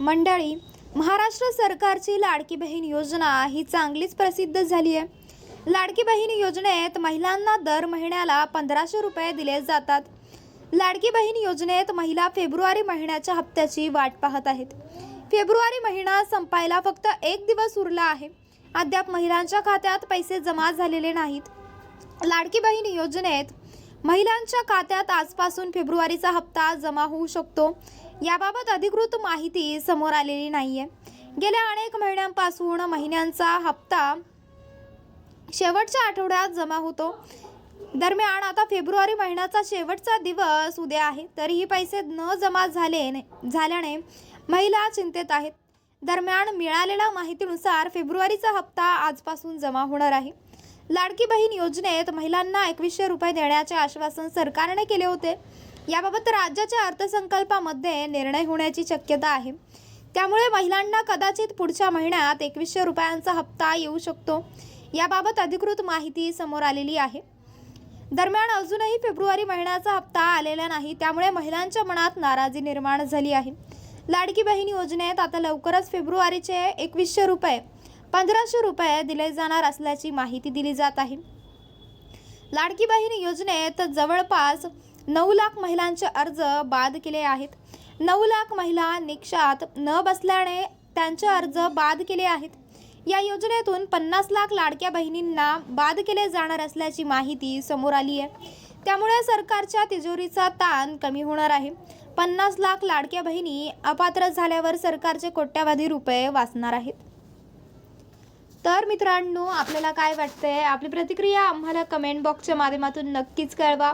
मंडळी महाराष्ट्र सरकारची लाडकी बहीण योजना ही चांगलीच प्रसिद्ध झाली आहे. लाडकी बहीण योजनेत महिलांना दर महिन्याला पंधराशे रुपये दिले जातात. लाडकी बहीण योजनेत महिला फेब्रुवारी महिन्याच्या हप्त्याची वाट पाहत आहेत. फेब्रुवारी महिना संपायला फक्त एक दिवस उरला आहे. अद्याप महिलांच्या खात्यात पैसे जमा झालेले नाहीत. लाडकी बहीण योजनेत महिलांच्या खात्यात आजपासून फेब्रुवारीचा हप्ता जमा होऊ शकतो. याबाबत अधिकृत माहिती समोर आलेली नाहीये. गेल्या अनेक महिन्यांपासून महिन्यांचा हप्ता शेवटच्या आठवड्यात जमा होतो. दरम्यान आता फेब्रुवारी महिन्याचा शेवटचा दिवस उद्या आहे. तरीही पैसे न जमा झाले झाल्याने महिला चिंतेत आहेत. दरम्यान मिळालेल्या माहितीनुसार फेब्रुवारीचा हप्ता आजपासून जमा होणार आहे. लाडकी बहीण योजनेत महिलांना एकवीसशे रुपये देण्याचे आश्वासन सरकारने केले होते. याबाबत राज्याच्या अर्थसंकल्पामध्ये निर्णय होण्याची शक्यता आहे. त्यामुळे महिलांना कदाचित पुढच्या महिन्यात एकवीसशे रुपयांचा हप्ता येऊ शकतो. याबाबत अधिकृत माहिती समोर आलेली आहे. दरम्यान अजूनही फेब्रुवारी महिन्याचा हप्ता आलेला नाही त्यामुळे महिलांच्या मनात नाराजी निर्माण झाली आहे. लाडकी बहीण योजनेत आता लवकरच फेब्रुवारीचे एकवीसशे रुपये पंधराशे रुपये दिले जाणार असल्याची माहिती दिली जात आहे. लाडकी बहीण योजनेत जवळपास नऊ लाख महिलांचे अर्ज बाद केले आहेत. नऊ लाख महिला निकषात न बसल्याने त्यांचे अर्ज बाद केले आहेत. या योजनेतून पन्नास लाख लाडक्या बहिणींना बाद केले जाणार असल्याची माहिती समोर आली आहे. त्यामुळे सरकारच्या तिजोरीचा ताण कमी होणार आहे. पन्नास लाख लाडक्या बहिणी अपात्र झाल्यावर सरकारचे कोट्यावधी रुपये वाचणार आहेत. तर मित्रांनो आपल्याला काय वाटतंय? आपली प्रतिक्रिया आम्हाला कमेंट बॉक्सच्या माध्यमातून नक्कीच कळवा.